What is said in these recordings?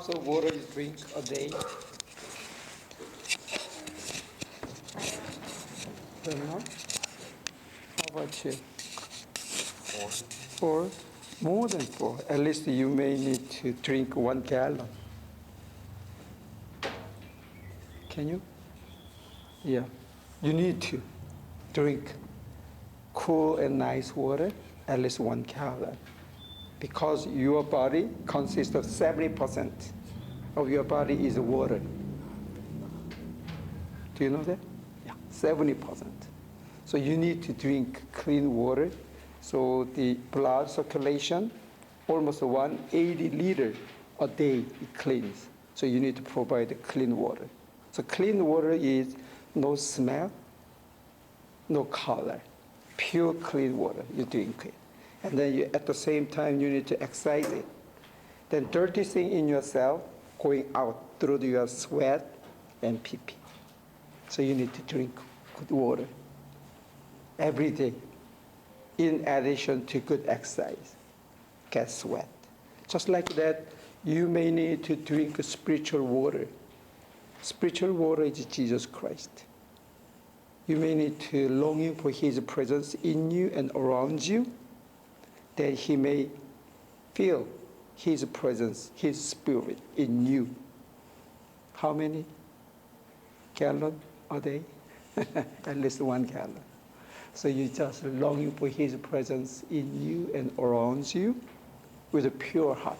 cups of water you drink a day? Don't. How about you? Four. More than four. At least you may need to drink one gallon. Can you? Yeah. You need to drink cool and nice water, at least one gallon. Because your body consists of 70% of your body is water. Do you know that? Yeah, 70%. So you need to drink clean water. So the blood circulation, almost 180 liter a day it cleans. So you need to provide clean water. So clean water is no smell, no color, pure clean water you drink it. And then you, at the same time you need to exercise it. Then dirty thing in yourself going out through your sweat and pee pee. So you need to drink good water every day in addition to good exercise. Get sweat. Just like that, you may need to drink spiritual water. Spiritual water is Jesus Christ. You may need to longing for His presence in you and around you, that He may feel His presence, His Spirit in you. How many gallon a day? At least one gallon. So you just longing for His presence in you and around you with a pure heart,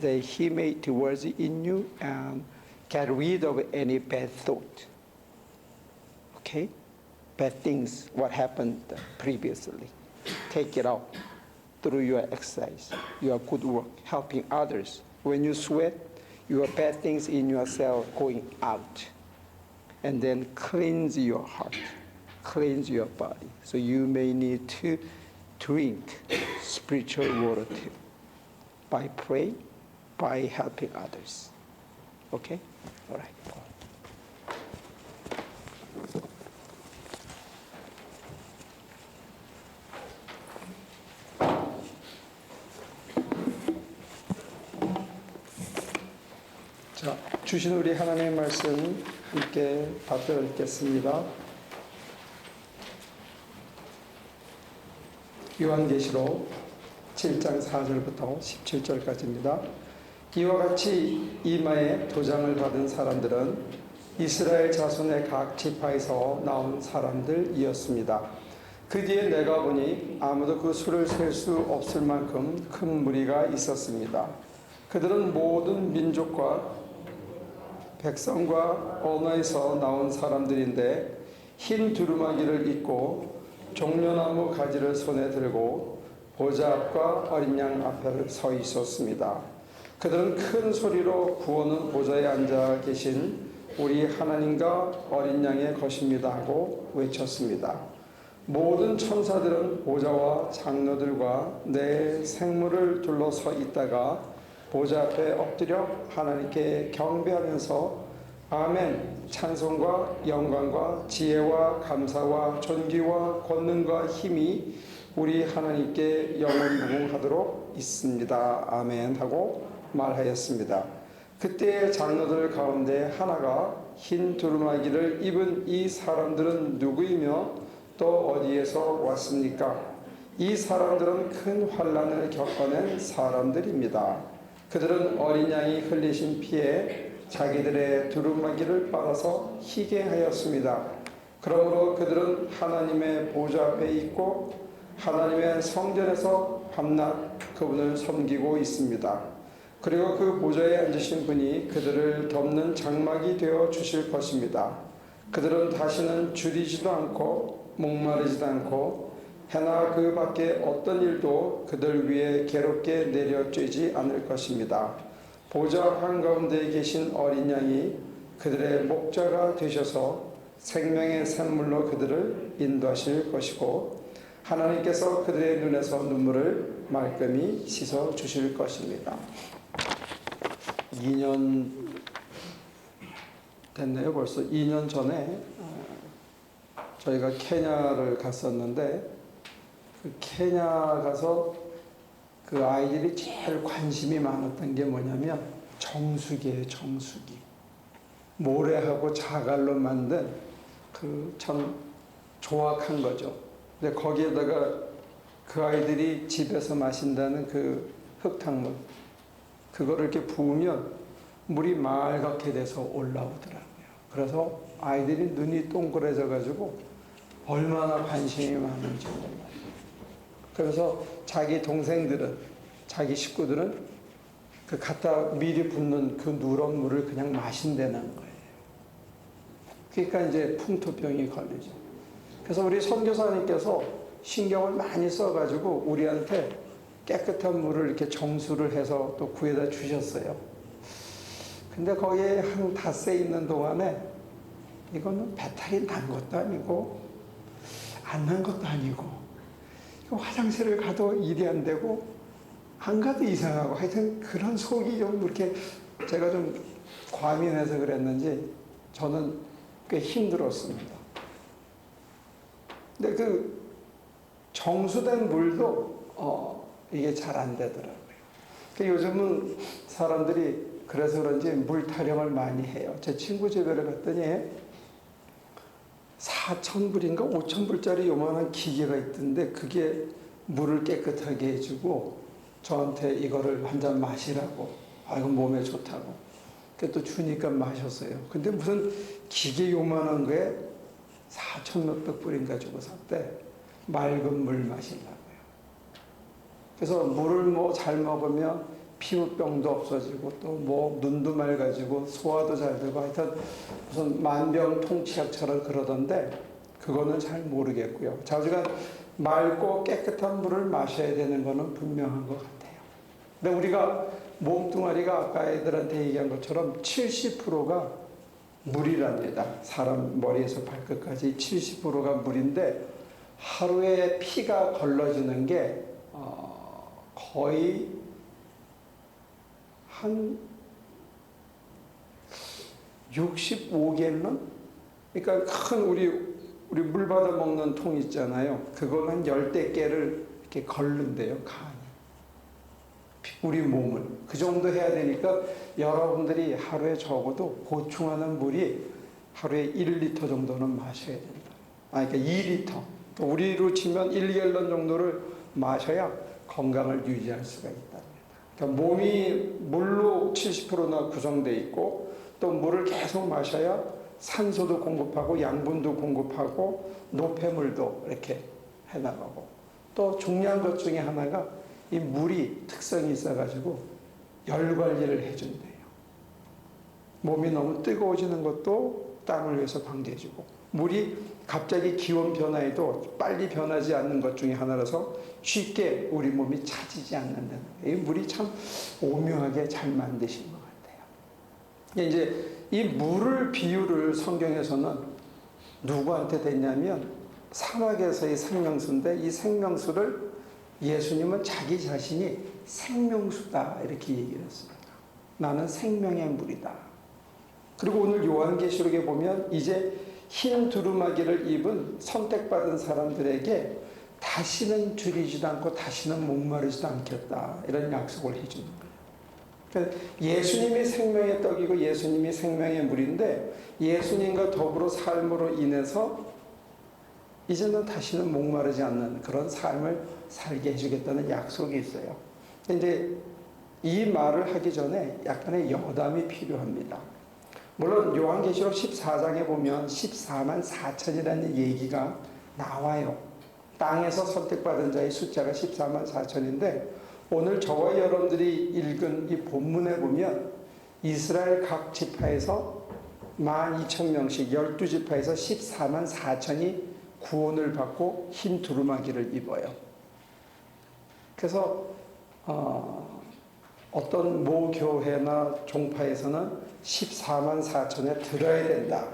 that He may dwell in you and get rid of any bad thought. Okay? Bad things, what happened previously. Take it out through your exercise, your good work, helping others. When you sweat, your bad things in yourself going out. And then cleanse your heart, cleanse your body. So you may need to drink spiritual water too by praying, by helping others. Okay? All right. 주신 우리 하나님의 말씀 함께 받들어 읽겠습니다. 요한계시록 7장 4절부터 17절까지입니다. 이와 같이 이마에 도장을 받은 사람들은 이스라엘 자손의 각 지파에서 나온 사람들이었습니다. 그 뒤에 내가 보니 아무도 그 수를 셀 수 없을 만큼 큰 무리가 있었습니다. 그들은 모든 민족과 백성과 언어에서 나온 사람들인데 흰 두루마기를 입고 종려나무 가지를 손에 들고 보좌 앞과 어린 양 앞에 서 있었습니다. 그들은 큰 소리로 구원은 보좌에 앉아 계신 우리 하나님과 어린 양의 것입니다 하고 외쳤습니다. 모든 천사들은 보좌와 장로들과 내 생물을 둘러서 있다가 보좌 앞에 엎드려 하나님께 경배하면서 아멘 찬송과 영광과 지혜와 감사와 존귀와 권능과 힘이 우리 하나님께 영원 무궁하도록 있습니다. 아멘 하고 말하였습니다. 그때 장로들 가운데 하나가 흰 두루마기를 입은 이 사람들은 누구이며 또 어디에서 왔습니까? 이 사람들은 큰 환란을 겪어낸 사람들입니다. 그들은 어린 양이 흘리신 피에 자기들의 두루마기를 빨아서 희게 하였습니다. 그러므로 그들은 하나님의 보좌 앞에 있고 하나님의 성전에서 밤낮 그분을 섬기고 있습니다. 그리고 그 보좌에 앉으신 분이 그들을 덮는 장막이 되어 주실 것입니다. 그들은 다시는 줄이지도 않고 목마르지도 않고 해나 그 밖에 어떤 일도 그들 위에 괴롭게 내려쬐지 않을 것입니다. 보좌 한가운데 계신 어린 양이 그들의 목자가 되셔서 생명의 샘물로 그들을 인도하실 것이고 하나님께서 그들의 눈에서 눈물을 말끔히 씻어 주실 것입니다. 2년 됐네요. 벌써 2년 전에 어, 저희가 케냐를 갔었는데 그 케냐 가서 그 아이들이 제일 관심이 많았던 게 뭐냐면 정수기예요, 정수기. 모래하고 자갈로 만든 그 참 조악한 거죠. 근데 거기에다가 그 아이들이 집에서 마신다는 그 흙탕물, 그거를 이렇게 부으면 물이 맑게 돼서 올라오더라고요. 그래서 아이들이 눈이 동그래져 가지고 얼마나 관심이 많은지 몰라요. 그래서 자기 동생들은 자기 식구들은 그 갖다 미리 붓는 그 누런 물을 그냥 마신다는 거예요. 그러니까 이제 풍토병이 걸리죠. 그래서 우리 선교사님께서 신경을 많이 써가지고 우리한테 깨끗한 물을 이렇게 정수를 해서 또 구해다 주셨어요. 근데 거기에 한 닷새 있는 동안에 이거는 배탈이 난 것도 아니고 안 난 것도 아니고 화장실을 가도 일이 안 되고 안 가도 이상하고 하여튼 그런 속이 좀 이렇게 제가 좀 과민해서 그랬는지 저는 꽤 힘들었습니다. 근데 그 정수된 물도 어 이게 잘 안 되더라고요. 그 요즘은 사람들이 그래서 그런지 물 타령을 많이 해요. 제 친구 집에 갔더니 4,000불인가 5,000불짜리 요만한 기계가 있던데 그게 물을 깨끗하게 해주고 저한테 이거를 한 잔 마시라고 아 이거 몸에 좋다고 그또 주니까 마셨어요. 근데 무슨 기계 요만한 거에 4천 몇백 불인가 주고 샀대. 맑은 물 마시려고요. 그래서 물을 뭐 잘 먹으면 피부병도 없어지고 또 뭐 눈도 맑아지고 소화도 잘 되고 하여튼 무슨 만병통치약처럼 그러던데 그거는 잘 모르겠고요. 자우지간 맑고 깨끗한 물을 마셔야 되는 거는 분명한 것 같아요. 근데 우리가 몸뚱아리가 아까 애들한테 얘기한 것처럼 70%가 물이랍니다. 사람 머리에서 발끝까지 70%가 물인데 하루에 피가 걸러지는 게 어, 거의 한 65갤런? 그러니까 큰 우리 우리 물 받아 먹는 통 있잖아요. 한 열대 개를 이렇게 걸른대요, 간이. 우리 몸을. 그 정도 해야 되니까 여러분들이 하루에 적어도 보충하는 물이 하루에 1리터 정도는 마셔야 된다. 아, 그러니까 2리터. 또 우리로 치면 1갤런 정도를 마셔야 건강을 유지할 수가 있답니다. 그러니까 몸이 물로 70%나 구성되어 있고 또 물을 계속 마셔야 산소도 공급하고 양분도 공급하고 노폐물도 이렇게 해나가고 또 중요한 것 중에 하나가 이 물이 특성이 있어가지고 열 관리를 해준대요. 몸이 너무 뜨거워지는 것도 땀을 위해서 방지해주고 물이 갑자기 기온 변화에도 빨리 변하지 않는 것 중에 하나라서 쉽게 우리 몸이 차지지 않는다는. 이 물이 참 오묘하게 잘 만드신 것 같아요. 이제 이 물을 비유를 성경에서는 누구한테 됐냐면 사막에서의 생명수인데 이 생명수를 예수님은 자기 자신이 생명수다 이렇게 얘기를 했습니다. 나는 생명의 물이다. 그리고 오늘 요한계시록에 보면 이제 흰 두루마기를 입은 선택받은 사람들에게 다시는 줄이지도 않고 다시는 목마르지도 않겠다 이런 약속을 해주는 거예요. 그러니까 예수님이 생명의 떡이고 예수님이 생명의 물인데 예수님과 더불어 삶으로 인해서 이제는 다시는 목마르지 않는 그런 삶을 살게 해주겠다는 약속이 있어요. 이제 이 말을 하기 전에 약간의 여담이 필요합니다. 물론 요한계시록 14장에 보면 14만 4천이라는 얘기가 나와요. 땅에서 선택받은 자의 숫자가 14만 4천인데 오늘 저와 여러분들이 읽은 이 본문에 보면 이스라엘 각 지파에서 12,000명씩 12지파에서 14만 4천이 구원을 받고 흰 두루마기를 입어요. 그래서 어, 어떤 모 교회나 종파에서는 14만 4천에 들어야 된다.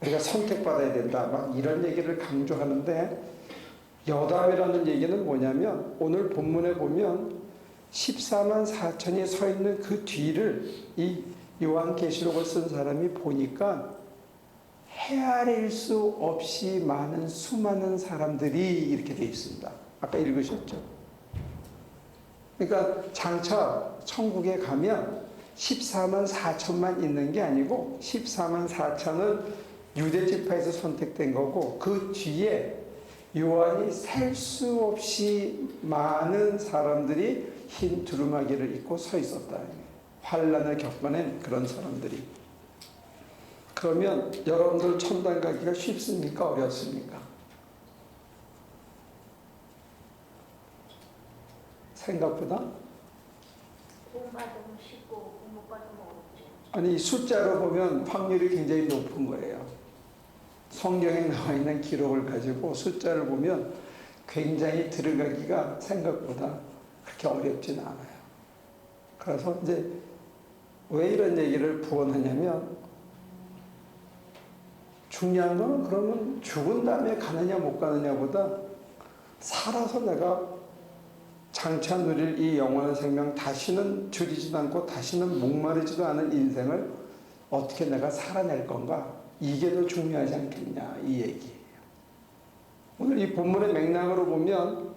우리가 선택받아야 된다. 막 이런 얘기를 강조하는데 여담이라는 얘기는 뭐냐면 오늘 본문에 보면 14만 4천이 서 있는 그 뒤를 이 요한계시록을 쓴 사람이 보니까 헤아릴 수 없이 많은 수많은 사람들이 이렇게 되어 있습니다. 아까 읽으셨죠? 그러니까 장차 천국에 가면 14만 4천만 있는 게 아니고 14만 4천은 유대 지파에서 선택된 거고 그 뒤에 요한이 셀 수 없이 많은 사람들이 흰 두루마기를 입고 서 있었다. 환란을 겪어낸 그런 사람들이. 그러면 여러분들 천당 가기가 쉽습니까? 어렵습니까? 생각보다 못 받으면 어렵죠. 아니 숫자로 보면 확률이 굉장히 높은 거예요. 성경에 나와 있는 기록을 가지고 숫자를 보면 굉장히 들어가기가 생각보다 그렇게 어렵진 않아요. 그래서 이제 왜 이런 얘기를 부언하냐면 중요한 거는 그러면 죽은 다음에 가느냐 못 가느냐보다 살아서 내가 장차 누릴 이 영원한 생명 다시는 줄이지도 않고 다시는 목마르지도 않은 인생을 어떻게 내가 살아낼 건가 이게 더 중요하지 않겠냐 이 얘기예요. 오늘 이 본문의 맥락으로 보면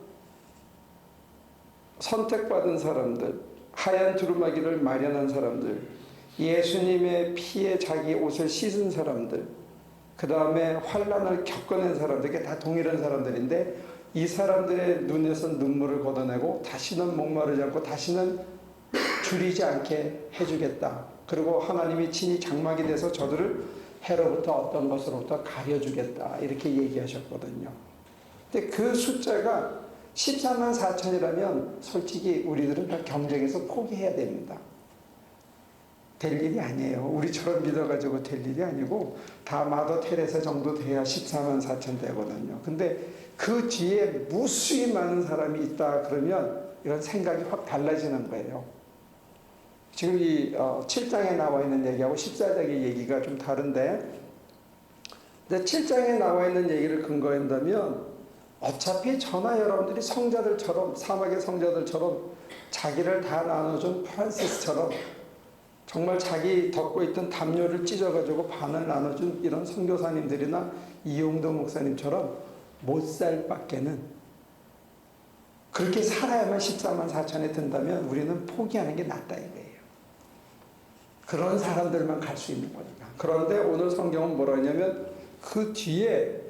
선택받은 사람들, 하얀 두루마기를 마련한 사람들, 예수님의 피에 자기 옷을 씻은 사람들, 그 다음에 환란을 겪어낸 사람들, 이게 다 동일한 사람들인데 이 사람들의 눈에서 눈물을 걷어내고 다시는 목마르지 않고 다시는 줄이지 않게 해주겠다. 그리고 하나님이 친히 장막이 돼서 저들을 해로부터 어떤 것으로부터 가려주겠다. 이렇게 얘기하셨거든요. 근데 그 숫자가 14만 4천이라면 솔직히 우리들은 다 경쟁에서 포기해야 됩니다. 될 일이 아니에요. 우리처럼 믿어가지고 될 일이 아니고 다 마더 테레사 정도 돼야 14만 4천 되거든요. 근데 그 뒤에 무수히 많은 사람이 있다 그러면 이런 생각이 확 달라지는 거예요. 지금 이 7장에 나와 있는 얘기하고 14장의 얘기가 좀 다른데 근데 7장에 나와 있는 얘기를 근거한다면 어차피 저나 여러분들이 성자들처럼 사막의 성자들처럼 자기를 다 나눠준 프란시스처럼 정말 자기 덮고 있던 담요를 찢어가지고 반을 나눠준 이런 선교사님들이나 이용도 목사님처럼 못 살 밖에는 그렇게 살아야만 14만 4천에 든다면 우리는 포기하는 게 낫다 이거예요. 그런 사람들만 갈 수 있는 거니까. 그런데 오늘 성경은 뭐라 하냐면 그 뒤에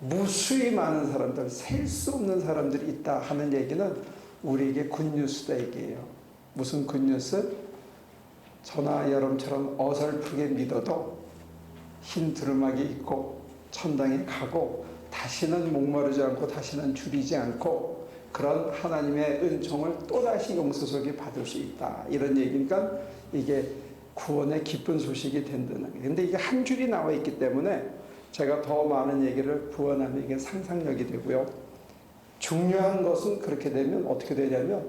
무수히 많은 사람들, 셀 수 없는 사람들이 있다 하는 얘기는 우리에게 굿뉴스다 얘기예요. 무슨 굿뉴스? 저나 여러분처럼 어설프게 믿어도 흰 두루마기 입고 천당에 가고 다시는 목마르지 않고 다시는 줄이지 않고 그런 하나님의 은총을 또다시 용서 속에 받을 수 있다. 이런 얘기니까 이게 구원의 기쁜 소식이 된다는 거예요. 근데 이게 한 줄이 나와 있기 때문에 제가 더 많은 얘기를 부언하면 이게 상상력이 되고요. 중요한 것은 그렇게 되면 어떻게 되냐면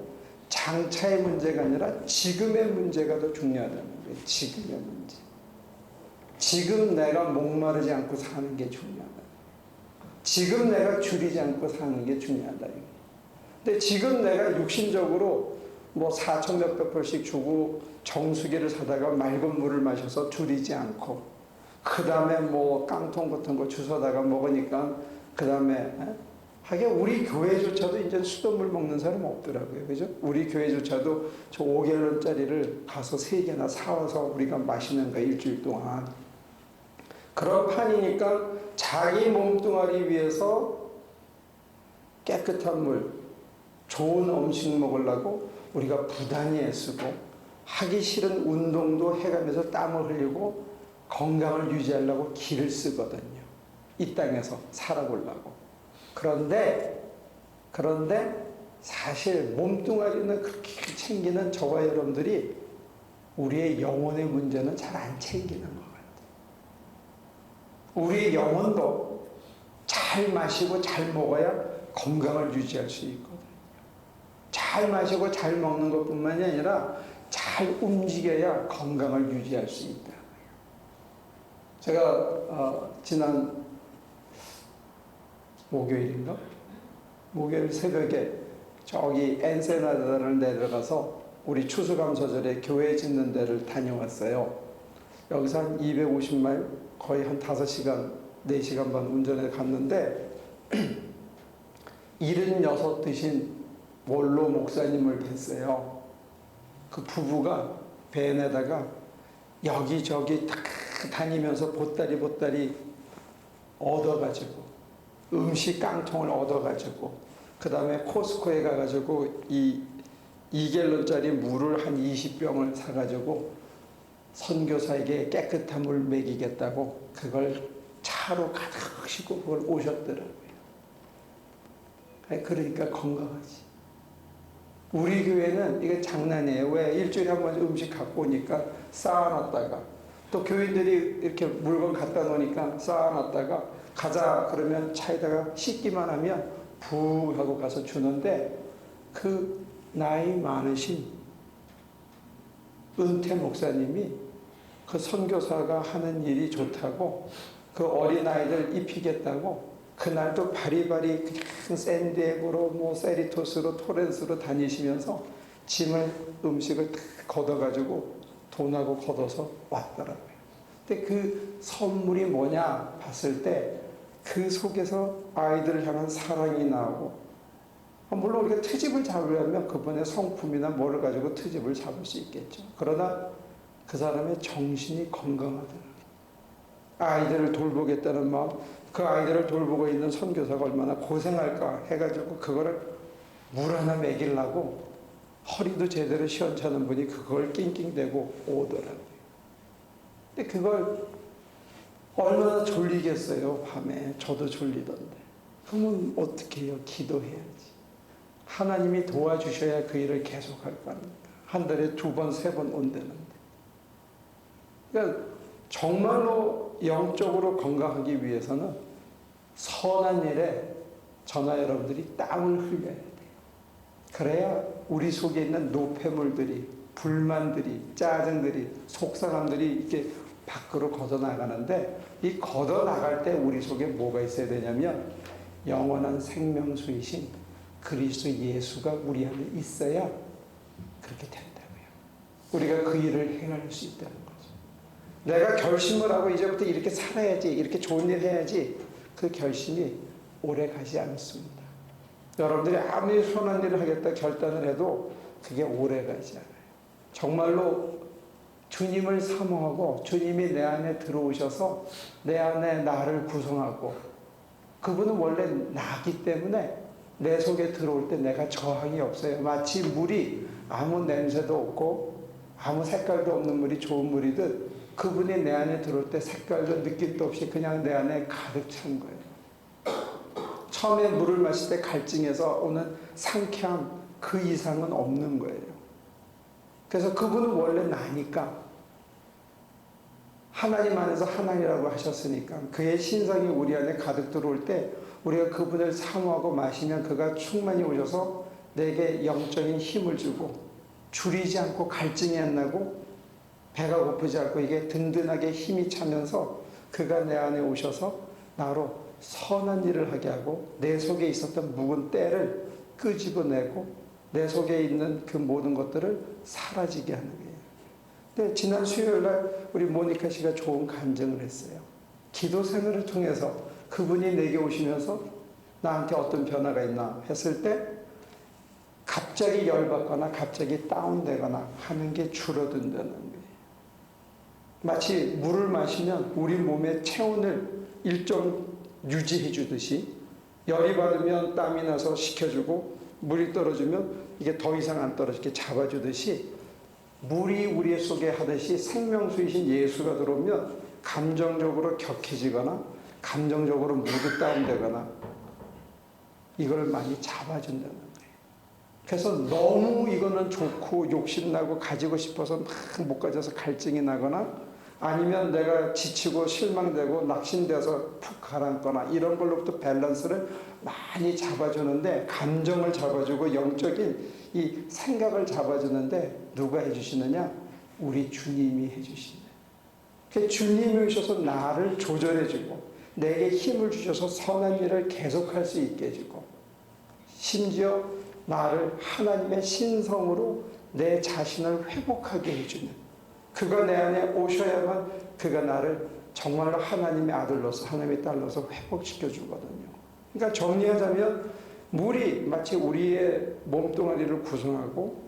장차의 문제가 아니라 지금의 문제가 더 중요하다는 거예요. 지금의 문제. 지금 내가 목마르지 않고 사는 게 중요하다. 지금 내가 줄이지 않고 사는 게 중요하다. 근데 지금 내가 육신적으로 뭐 4천 몇백 불씩 주고 정수기를 사다가 맑은 물을 마셔서 줄이지 않고 그 다음에 뭐 깡통 같은 거 주워다가 먹으니까 그 다음에 하긴 우리 교회조차도 이제 수돗물 먹는 사람 없더라고요. 그죠? 우리 교회조차도 저 5개월짜리를 가서 3개나 사와서 우리가 마시는 거야, 일주일 동안. 그런 판이니까 자기 몸뚱아리 위해서 깨끗한 물, 좋은 음식 먹으려고 우리가 부단히 애쓰고 하기 싫은 운동도 해가면서 땀을 흘리고 건강을 유지하려고 기를 쓰거든요. 이 땅에서 살아보려고. 그런데, 그런데 사실 몸뚱아리는 그렇게 챙기는 저와 여러분들이 우리의 영혼의 문제는 잘 안 챙기는 것 같아요. 우리의 영혼도 잘 마시고 잘 먹어야 건강을 유지할 수 있거든요. 잘 마시고 잘 먹는 것 뿐만이 아니라 잘 움직여야 건강을 유지할 수 있다. 제가 어, 지난 목요일인가? 목요일 새벽에 저기 엔세나다를 내려가서 우리 추수감사절에 교회 짓는 데를 다녀왔어요. 여기서 한 250마일 거의 한 5시간, 4시간 반 운전해 갔는데 76 드신 원로 목사님을 뵀어요. 그 부부가 밴에다가 여기저기 다 다니면서 보따리 보따리 얻어가지고 음식 깡통을 얻어가지고 그 다음에 코스코에 가가지고 이 2갤런짜리 물을 한 20병을 사가지고 선교사에게 깨끗한 물 먹이겠다고 그걸 차로 가득 싣고 그걸 오셨더라고요. 그러니까 건강하지. 우리 교회는 이게 장난이에요. 왜 일주일에 한 번 음식 갖고 오니까 쌓아놨다가 또 교인들이 이렇게 물건 갖다 놓으니까 쌓아놨다가 가자 그러면 차에다가 씻기만 하면 부 하고 가서 주는데 그 나이 많으신 은퇴 목사님이 그 선교사가 하는 일이 좋다고 그 어린아이들 입히겠다고 그날도 바리바리 샌디에고로 뭐 세리토스로 토렌스로 다니시면서 짐을 음식을 다 걷어가지고 돈하고 걷어서 왔더라고요. 근데 그 선물이 뭐냐 봤을 때 그 속에서 아이들을 향한 사랑이 나오고 물론 우리가 트집을 잡으려면 그분의 성품이나 뭐를 가지고 트집을 잡을 수 있겠죠. 그러나 그 사람의 정신이 건강하더라고요. 아이들을 돌보겠다는 마음, 그 아이들을 돌보고 있는 선교사가 얼마나 고생할까 해가지고 그거를 물 하나 먹이려고 허리도 제대로 시원찮은 분이 그걸 낑낑대고 오더라고요. 근데 그걸 얼마나 졸리겠어요, 밤에. 저도 졸리던데. 그러면 어떻게 해요? 기도해야지. 하나님이 도와주셔야 그 일을 계속할 거 아닙니까? 한 달에 두 번, 세 번 온다는데. 그러니까 정말로 영적으로 건강하기 위해서는 선한 일에 저나 여러분들이 땀을 흘려야 돼요. 그래야 우리 속에 있는 노폐물들이, 불만들이, 짜증들이, 속상함들이 이렇게 밖으로 걷어 나가는데 이 걷어 나갈 때 우리 속에 뭐가 있어야 되냐면 영원한 생명수이신 그리스도 예수가 우리 안에 있어야 그렇게 된다고요. 우리가 그 일을 행할 수 있다는. 내가 결심을 하고 이제부터 이렇게 살아야지, 이렇게 좋은 일 해야지 그 결심이 오래 가지 않습니다. 여러분들이 아무리 선한 일을 하겠다 결단을 해도 그게 오래 가지 않아요. 정말로 주님을 사모하고 주님이 내 안에 들어오셔서 내 안에 나를 구성하고 그분은 원래 나기 때문에 내 속에 들어올 때 내가 저항이 없어요. 마치 물이 아무 냄새도 없고 아무 색깔도 없는 물이 좋은 물이듯 그분이 내 안에 들어올 때 색깔도 느낌도 없이 그냥 내 안에 가득 찬 거예요. 처음에 물을 마실 때 갈증에서 오는 상쾌함 그 이상은 없는 거예요. 그래서 그분은 원래 나니까 하나님 안에서 하나님이라고 하셨으니까 그의 신성이 우리 안에 가득 들어올 때 우리가 그분을 사모하고 마시면 그가 충만히 오셔서 내게 영적인 힘을 주고 줄이지 않고 갈증이 안 나고 배가 고프지 않고 이게 든든하게 힘이 차면서 그가 내 안에 오셔서 나로 선한 일을 하게 하고 내 속에 있었던 묵은 때를 끄집어내고 내 속에 있는 그 모든 것들을 사라지게 하는 거예요. 근데 지난 수요일 날 우리 모니카 씨가 좋은 간증을 했어요. 기도 생활을 통해서 그분이 내게 오시면서 나한테 어떤 변화가 있나 했을 때 갑자기 열받거나 갑자기 다운되거나 하는 게 줄어든다는 거예요. 마치 물을 마시면 우리 몸의 체온을 일정 유지해 주듯이 열이 받으면 땀이 나서 식혀주고 물이 떨어지면 이게 더 이상 안 떨어지게 잡아주듯이 물이 우리 속에 하듯이 생명수이신 예수가 들어오면 감정적으로 격해지거나 감정적으로 무드 다운되거나 이걸 많이 잡아준다는. 그래서 너무 이거는 좋고 욕심나고 가지고 싶어서 막 못 가져서 갈증이 나거나 아니면 내가 지치고 실망되고 낙심돼서 푹 가라앉거나 이런 걸로부터 밸런스를 많이 잡아주는데 감정을 잡아주고 영적인 이 생각을 잡아주는데 누가 해주시느냐? 우리 주님이 해주시네. 그 주님이 오셔서 나를 조절해주고 내게 힘을 주셔서 선한 일을 계속할 수 있게 해주고 심지어 나를 하나님의 신성으로 내 자신을 회복하게 해주는 그가 내 안에 오셔야만 그가 나를 정말로 하나님의 아들로서 하나님의 딸로서 회복시켜 주거든요. 그러니까 정리하자면 물이 마치 우리의 몸뚱아리를 구성하고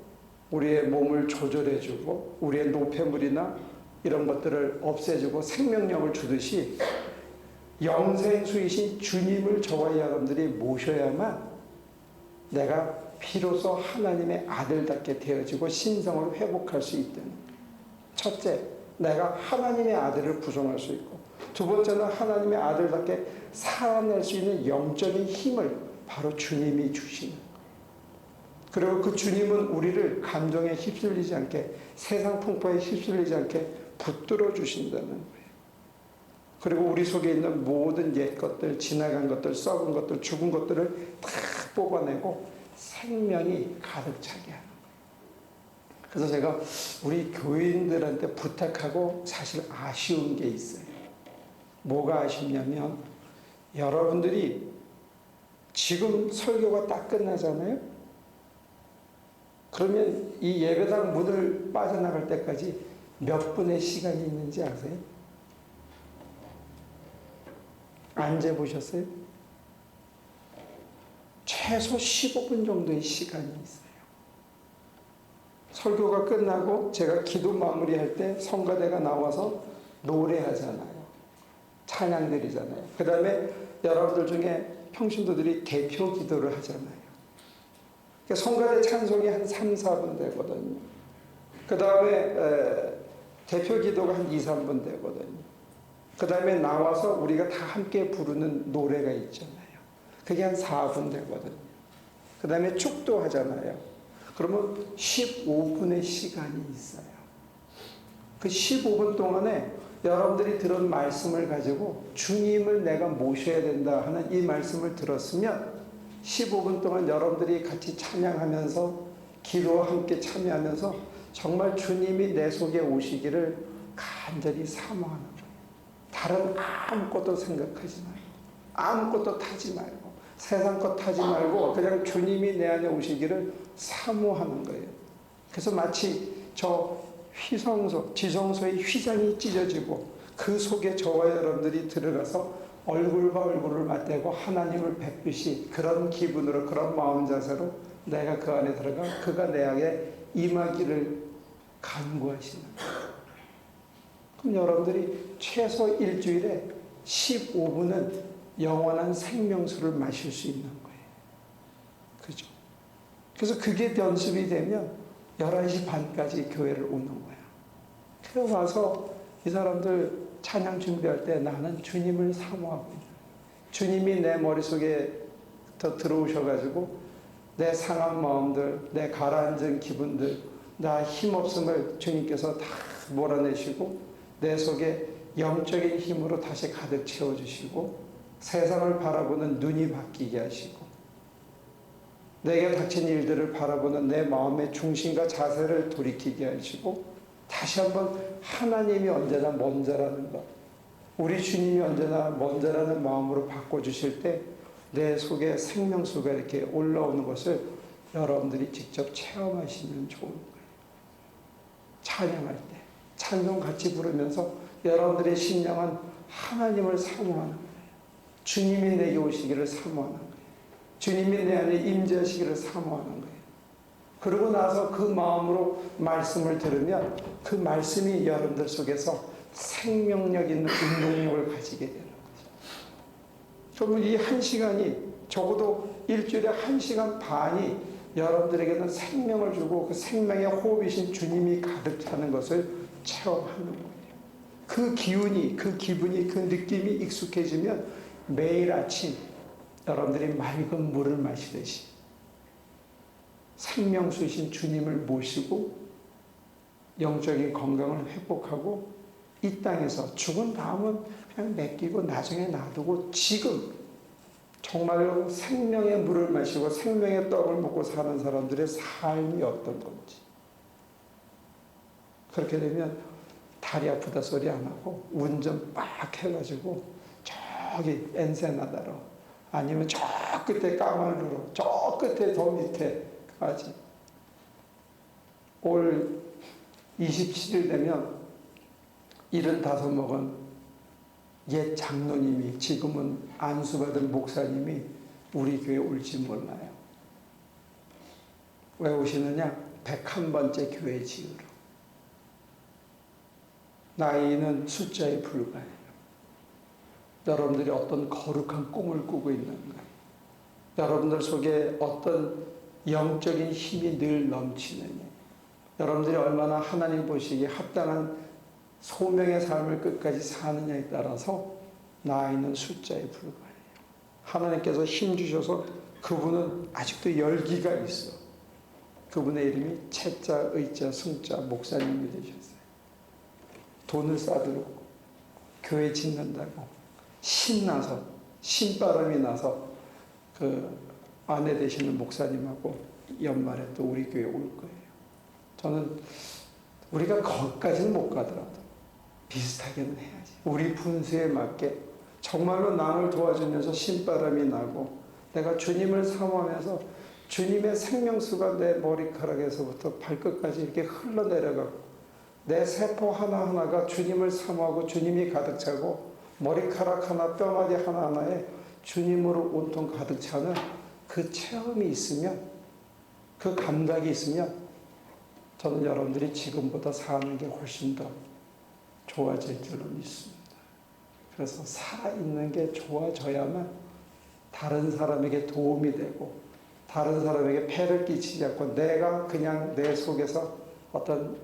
우리의 몸을 조절해 주고 우리의 노폐물이나 이런 것들을 없애주고 생명력을 주듯이 영생 수이신 주님을 저와 여러분들이 모셔야만 내가 비로소 하나님의 아들답게 되어지고 신성을 회복할 수 있다는 첫째, 내가 하나님의 아들을 구성할 수 있고 두 번째는 하나님의 아들답게 살아낼 수 있는 영적인 힘을 바로 주님이 주시는. 그리고 그 주님은 우리를 감정에 휩쓸리지 않게 세상 풍파에 휩쓸리지 않게 붙들어 주신다는 거예요. 그리고 우리 속에 있는 모든 옛 것들, 지나간 것들, 썩은 것들, 죽은 것들을 다 뽑아내고 생명이 가득 차게 하는. 그래서 제가 우리 교인들한테 부탁하고 사실 아쉬운 게 있어요. 뭐가 아쉽냐면 여러분들이 지금 설교가 딱 끝나잖아요. 그러면 이 예배당 문을 빠져나갈 때까지 몇 분의 시간이 있는지 아세요? 안 재보셨어요? 최소 15분 정도의 시간이 있어요. 설교가 끝나고 제가 기도 마무리할 때 성가대가 나와서 노래하잖아요. 찬양 드리잖아요. 그 다음에 여러분들 중에 평신도들이 대표 기도를 하잖아요. 그러니까 성가대 찬송이 한 3, 4분 되거든요. 그 다음에 대표 기도가 한 2, 3분 되거든요. 그 다음에 나와서 우리가 다 함께 부르는 노래가 있잖아요. 그게 한 4분 되거든요. 그 다음에 축도 하잖아요. 그러면 15분의 시간이 있어요. 그 15분 동안에 여러분들이 들은 말씀을 가지고 주님을 내가 모셔야 된다 하는 이 말씀을 들었으면 15분 동안 여러분들이 같이 찬양하면서 기도 함께 참여하면서 정말 주님이 내 속에 오시기를 간절히 사모하는 거예요. 다른 아무것도 생각하지 말고 아무것도 타지 말고 세상 것 타지 말고 그냥 주님이 내 안에 오시기를 사모하는 거예요. 그래서 마치 저 휘성소, 지성소의 휘장이 찢어지고 그 속에 저와 여러분들이 들어가서 얼굴과 얼굴을 맞대고 하나님을 뵙듯이 그런 기분으로 그런 마음 자세로 내가 그 안에 들어가 그가 내 안에 임하기를 간구하시는 거예요. 그럼 여러분들이 최소 일주일에 15분은 영원한 생명수를 마실 수 있는 거예요. 그죠? 그래서 그게 연습이 되면 11시 반까지 교회를 오는 거야. 그래 와서 이 사람들 찬양 준비할 때 나는 주님을 사모하고 있는 주님이 내 머릿속에 더 들어오셔가지고 내 상한 마음들, 내 가라앉은 기분들, 나 힘없음을 주님께서 다 몰아내시고 내 속에 영적인 힘으로 다시 가득 채워주시고 세상을 바라보는 눈이 바뀌게 하시고 내게 닥친 일들을 바라보는 내 마음의 중심과 자세를 돌이키게 하시고 다시 한번 하나님이 언제나 먼저라는 것 우리 주님이 언제나 먼저라는 마음으로 바꿔주실 때 내 속에 생명수가 이렇게 올라오는 것을 여러분들이 직접 체험하시면 좋은 거예요. 찬양할 때 찬송 같이 부르면서 여러분들의 심령은 하나님을 사모하는. 주님이 내게 오시기를 사모하는 거예요. 주님이 내 안에 임재하시기를 사모하는 거예요. 그러고 나서 그 마음으로 말씀을 들으면 그 말씀이 여러분들 속에서 생명력 있는 운동력을 가지게 되는 거죠. 그러면 이한 시간이 적어도 일주일에 한 시간 반이 여러분들에게는 생명을 주고 그 생명의 호흡이신 주님이 가득 차는 것을 체험하는 거예요. 그 기운이, 그 기분이, 그 느낌이 익숙해지면 매일 아침 여러분들이 맑은 물을 마시듯이 생명수신 주님을 모시고 영적인 건강을 회복하고 이 땅에서 죽은 다음은 그냥 맡기고 나중에 놔두고 지금 정말로 생명의 물을 마시고 생명의 떡을 먹고 사는 사람들의 삶이 어떤 건지. 그렇게 되면 다리 아프다 소리 안 하고 운전 빡 해가지고 저기 엔세나다로 아니면 저 끝에 까말루로 저 끝에 더 밑에까지 올 27일 되면 75 먹은 옛 장로님이 지금은 안수받은 목사님이 우리 교회 올지 몰라요. 왜 오시느냐? 101번째 교회 지으러. 나이는 숫자에 불과해요. 여러분들이 어떤 거룩한 꿈을 꾸고 있는가? 여러분들 속에 어떤 영적인 힘이 늘 넘치느냐? 여러분들이 얼마나 하나님 보시기에 합당한 소명의 삶을 끝까지 사느냐에 따라서 나이는 숫자에 불과해요. 하나님께서 힘 주셔서 그분은 아직도 열기가 있어. 그분의 이름이 채자, 의자, 승자 목사님이 되셨어요. 돈을 싸들고 교회 짓는다고 신나서 신바람이 나서 그 아내 되시는 목사님하고 연말에 또 우리 교회 올 거예요. 저는 우리가 거기까지는 못 가더라도 비슷하게는 해야지. 우리 분수에 맞게 정말로 남을 도와주면서 신바람이 나고 내가 주님을 사모하면서 주님의 생명수가 내 머리카락에서부터 발끝까지 이렇게 흘러내려가고 내 세포 하나하나가 주님을 사모하고 주님이 가득 차고 머리카락 하나 뼈마디 하나하나에 주님으로 온통 가득 차는 그 체험이 있으면 그 감각이 있으면 저는 여러분들이 지금보다 사는 게 훨씬 더 좋아질 줄로 믿습니다. 그래서 살아있는 게 좋아져야만 다른 사람에게 도움이 되고 다른 사람에게 폐를 끼치지 않고 내가 그냥 내 속에서 어떤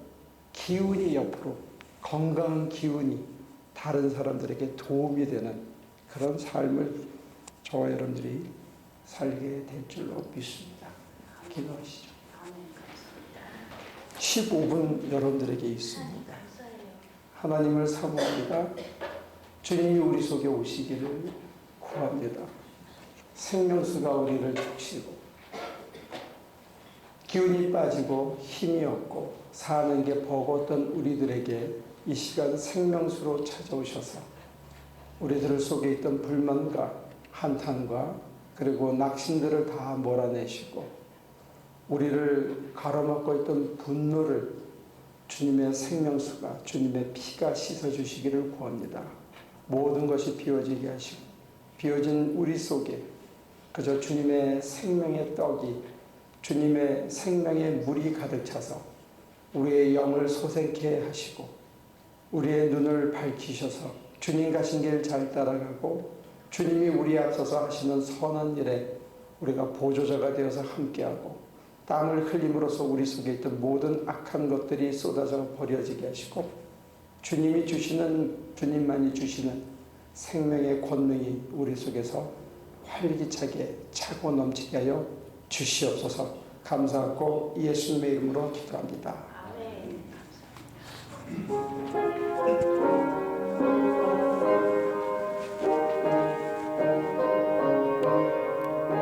기운이 옆으로 건강한 기운이 다른 사람들에게 도움이 되는 그런 삶을 저와 여러분들이 살게 될 줄로 믿습니다. 기도하시죠. 아멘 감사합니다. 15분 여러분들에게 있습니다. 하나님을 사모합니다. 주님이 우리 속에 오시기를 구합니다. 생명수가 우리를 적시고 기운이 빠지고 힘이 없고 사는 게 버거웠던 우리들에게 이 시간 생명수로 찾아오셔서 우리들 속에 있던 불만과 한탄과 그리고 낙심들을 다 몰아내시고 우리를 가로막고 있던 분노를 주님의 생명수가 주님의 피가 씻어주시기를 구합니다. 모든 것이 비워지게 하시고 비워진 우리 속에 그저 주님의 생명의 떡이 주님의 생명의 물이 가득 차서 우리의 영을 소생케 하시고 우리의 눈을 밝히셔서 주님 가신 길 잘 따라가고 주님이 우리 앞서서 하시는 선한 일에 우리가 보조자가 되어서 함께하고 땀을 흘림으로써 우리 속에 있던 모든 악한 것들이 쏟아져 버려지게 하시고 주님이 주시는 주님만이 주시는 생명의 권능이 우리 속에서 활기차게 차고 넘치게 하여 주시옵소서 감사하고 예수님의 이름으로 기도합니다. 아멘. Amen.